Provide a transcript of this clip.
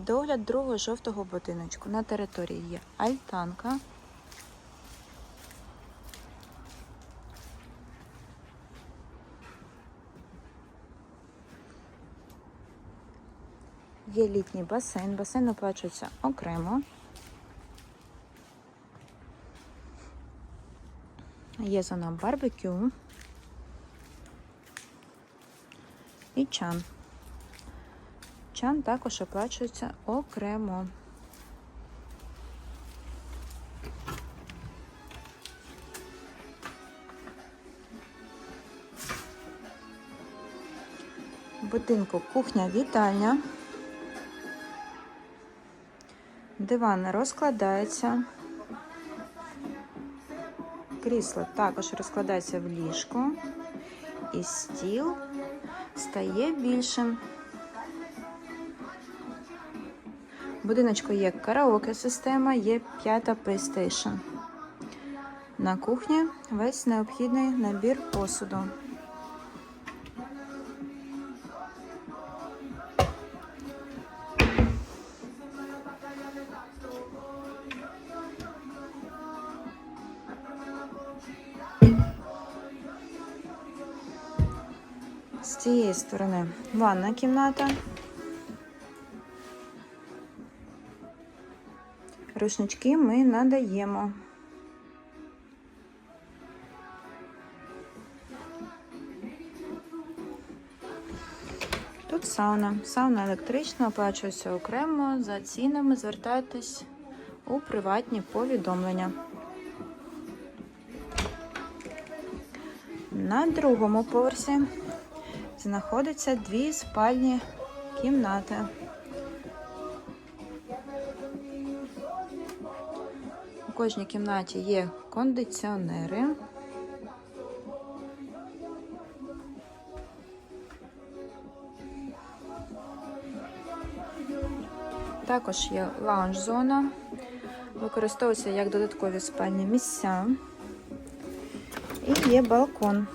Догляд другого жовтого будиночку. На території є альтанка. Є літній басейн. Басейн оплачується окремо. Є зона барбекю і чан. Чан також оплачується окремо. В будинку кухня-вітальня. Диван розкладається. Крісло також розкладається в ліжко. І стіл стає більшим. В будиночку є караоке система, є п'ята PlayStation. На кухні весь необхідний набір посуду. З цієї сторони ванна кімната. Рушнички ми надаємо. Тут сауна. Сауна електрична, оплачується окремо. За цінами звертайтесь у приватні повідомлення. На другому поверсі знаходяться дві спальні кімнати. У кожній кімнаті є кондиціонери. Також є лаунж-зона, використовується як додаткові спальні місця. І є балкон.